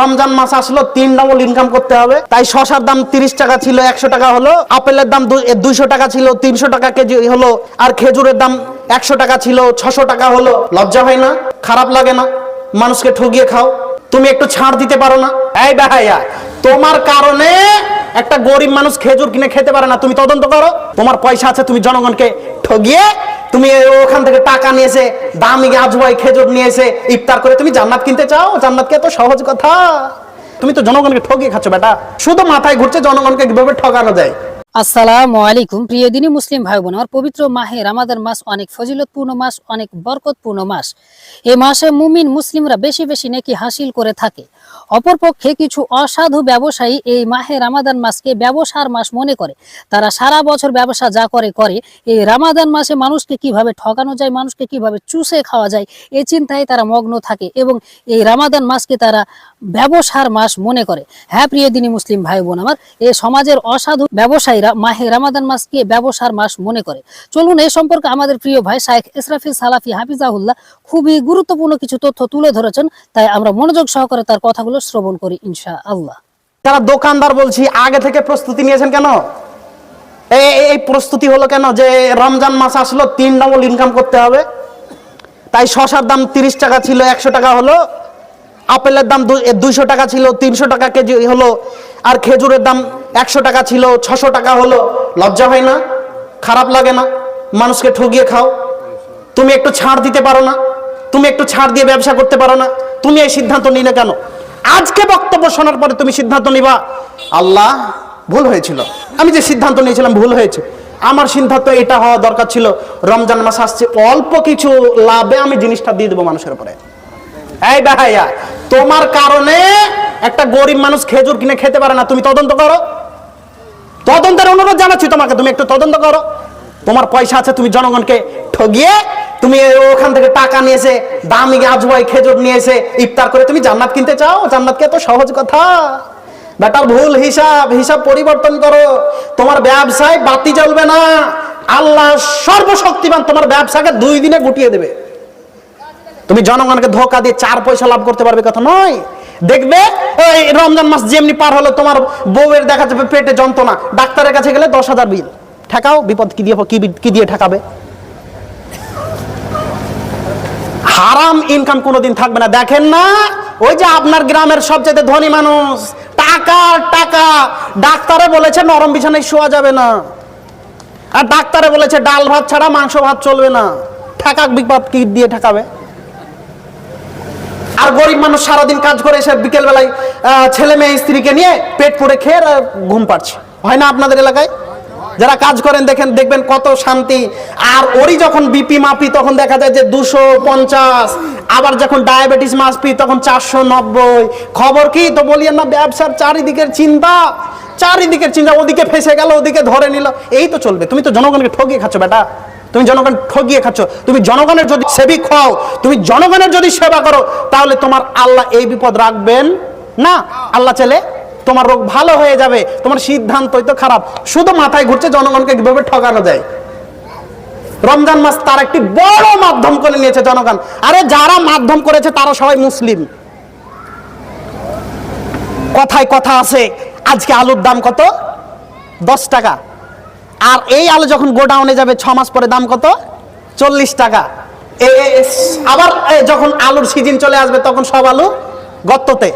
রমজান মাস আসলো, তিন double income করতে হবে। তাই শশার দাম তিরিশ টাকা ছিল, একশো টাকা হলো। আপেলের দাম দুইশো টাকা ছিল, তিনশো টাকা কেজি হলো। আর খেজুরের দাম একশো টাকা ছিল, ছশো টাকা হলো। লজ্জা হয় না? খারাপ লাগে না? মানুষকে ঠগিয়ে খাও। তুমি একটু ছাড় দিতে পারো না? এই দেখাইয়া তোমার কারণে একটা গরিব মানুষ খেজুর কিনে খেতে পারে না, তুমি তদন্ত করো। তোমার পয়সা আছে, তুমি জনগণকে ঠগিয়ে তুমি ওখান থেকে টাকা নিয়েছে, দামি আজওয়াই খেজুর নিয়েছে, ইফতার করে তুমি জান্নাত কিনতে চাও? জান্নাত কে এত সহজ কথা। তুমি তো জনগণকে ঠগিয়ে খাচ্ছ, বেটা। শুধু মাথায় ঘুরছে, জনগণকে কীভাবে ঠগানো যায়? আসসালামু আলাইকুম। প্রিয় দিনী মুসলিম ভাই বোন আমার পবিত্র মাহে রামাদান মাস অনেক ফজিলতপূর্ণ মাস, অনেক বরকতপূর্ণ মাস। এই মাসে মুমিন মুসলিমরা বেশি বেশি নেকি হাসিল করে থাকে। অপরপক্ষে কিছু অসাধু ব্যবসায়ী এই মাহে রামাদান মাসকে ব্যবসার মাস মনে করে। তারা সারা বছর ব্যবসা যা করে করে। এই রামাদান মাসে মানুষকে কীভাবে ঠকানো যায়, মানুষকে কীভাবে চুষে খাওয়া যায় এই চিন্তায় তারা মগ্ন থাকে এবং এই রামাদান মাসকে তারা ব্যবসার মাস মনে করে। হ্যাঁ প্রিয় দিনী মুসলিম ভাই বোন আমার এই সমাজের অসাধু ব্যবসায়ীরা মাহে রামাদান মাসকে ব্যবসার মাস মনে করে। চলুন এই সম্পর্কে আমাদের প্রিয় ভাই শাহেখ ইসরাফি সালাফি হাফিজাহুল্লাহ খুবই গুরুত্বপূর্ণ কিছু তথ্য তুলে ধরেছেন, তাই আমরা মনোযোগ সহকারে তার কথাগুলো শ্রবণ করি ইনশা আল্লাহ যারা দোকানদার বলছি, আগে থেকে প্রস্তুতি নিয়েছেন কেন? এই প্রস্তুতি হলো কেন যে রমজান মাস আসলো, তিন ডবল ইনকাম করতে হবে। তাই শশার দাম তিরিশ টাকা ছিল, একশো টাকা হলো। আপেলের দাম দুইশো টাকা ছিল, তিনশো টাকা কেজি হলো। আর খেজুরের দাম একশো টাকা ছিল, ছশো টাকা হলো, লজ্জা হয় না? খারাপ লাগে না? মানুষকে ঠগিয়ে খাও। তুমি একটু ছাড় দিতে পারো না? তুমি একটু ছাড় দিয়ে ব্যবসা করতে পারো না? তুমি এই সিদ্ধান্ত নি না কেন? আজকে বক্তব্য শোনার পরে তুমি সিদ্ধান্ত নিবা? আল্লাহ, ভুল হয়েছিল। আমি যে সিদ্ধান্ত নিয়েছিলাম, ভুল হয়েছে। আমার সিদ্ধান্ত এটা হওয়া দরকার ছিল, রমজান মাস আসছে, অল্প কিছু লাভে আমি জিনিসটা দিয়ে দেবো মানুষের উপরে। এই ভাইয়া, তোমার কারণে একটা গরিব মানুষ খেজুর কিনে খেতে পারে না, তুমি তদন্ত করো। তদন্তের অনুরোধ জানাচ্ছি তোমাকে, তুমি একটু তদন্ত করো। তোমার পয়সা আছে, তুমি জনগণকে ঠগিয়ে তুমি ওখান থেকে টাকা নিয়েছে, দামি আজওয়াই খেজুর নিয়েছে, ইফতার করে তুমি জান্নাত কিনতে চাও? জান্নাত কি এত সহজ কথা। বেটার ভুল হিসাব হিসাব পরিবর্তন করো। তোমার ব্যবসায় বাতি চলবে না। আল্লাহ সর্বশক্তিমান তোমার ব্যবসাকে দুই দিনে গুটিয়ে দেবে। তুমি জনগণকে ধোকা দিয়ে চার পয়সা লাভ করতে পারবে কথা নয়। দেখবে? এই রমজান মাস যেমনি পার হলো, তোমার বউয়ের দেখা যাবে পেটে যন্ত্রণা। ডাক্তারের কাছে গেলে দশ হাজার বিল। ঠেকাও, বিপদ কি দিয়ে কি দিয়ে ঠেকাবে? হারাম ইনকাম কোনোদিন থাকবে না। দেখেন না, ওই যে আপনার গ্রামের সবচেয়ে ধনী মানুষ। টাকা টাকা। ডাক্তারে বলেছে, নরম বিছানায় শোয়া যাবে না। আর ডাক্তারে বলেছে, ডাল ভাত ছাড়া মাংস ভাত চলবে না। ঠেকাক বিপদ কি দিয়ে ঠেকাবে? আর গরিব মানুষ সারাদিন কাজ করে এসে বিকেল বেলায় ছেলে মেয়ে, স্ত্রীকে নিয়ে পেট পুড়ে খেয়ে ঘুম পাচ্ছে। হয় না আপনাদের এলাকায়? যারা কাজ করেন, দেখেন, দেখবেন কত শান্তি। আর ওরই যখন বিপি মাপি, তখন দেখা যায় যে দুশো পঞ্চাশ। আবার যখন ডায়াবেটিস মাপি, তখন চারশো নব্বই। খবর কি? তো বলিয়েন না, ব্যবসার চারিদিকের চিন্তা। চারিদিকের চিন্তা, ওদিকে ফেসে গেল, ওদিকে ধরে নিল। এই তো চলবে। তুমি তো জনগণকে ঠকিয়ে খাচ্ছ, বেটা। তুমি জনগণ ঠগিয়ে খাচ্ছ, তুমি জনগণের যদি সেবিক হও, তুমি জনগণের যদি সেবা করো, তাহলে তোমার আল্লাহ এই বিপদ রাখবেন না। আল্লাহ চাইলে তোমার রোগ ভালো হয়ে যাবে, তোমার সিদ্ধান্তই তো খারাপ। শুধু মাথায় ঘুরছে জনগণকে কীভাবে ঠকানো যায়। রমজান মাস তার একটি বড় মাধ্যম করে নিয়েছে জনগণ। আরে যারা মাধ্যম করেছে, তারা সবাই মুসলিম। কথায় কথা আছে, আজকে আলুর দাম কত? দশ টাকা। আর এই আলু যখন গোডাউনে যাবে ছ মাস পরে দাম কত? চল্লিশ টাকা। আবার যখন আলুর সিজন চলে আসবে, তখন সব আলু গর্ততে।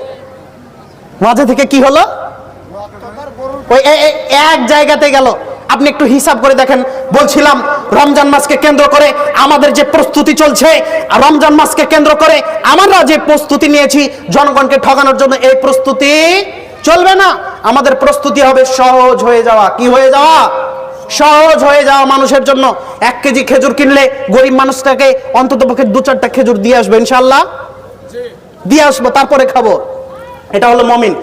মাঝে থেকে কি হলো? ওই এক জায়গাতে গেল। আপনি একটু হিসাব করে দেখেন। বলছিলাম, রমজান মাসকে কেন্দ্র করে আমাদের যে প্রস্তুতি চলছে রমজান মাসকে কেন্দ্র করে আমরা যে প্রস্তুতি নিয়েছি, জনগণকে ঠকানোর জন্য এই প্রস্তুতি চলবে না। আমাদের প্রস্তুতি হবে সহজ হয়ে যাওয়া। কি হয়ে যাওয়া? সহজ হয়ে যাওয়া মানুষের জন্য এক কেজি খেজুর কিনলে গরিব মানুষটাকে অন্তত পক্ষে দু চারটা খেজুর দিয়ে আসবে ইনশাল্লাহ দিয়ে আসব তারপরে খাব। এটা হলো মমিন।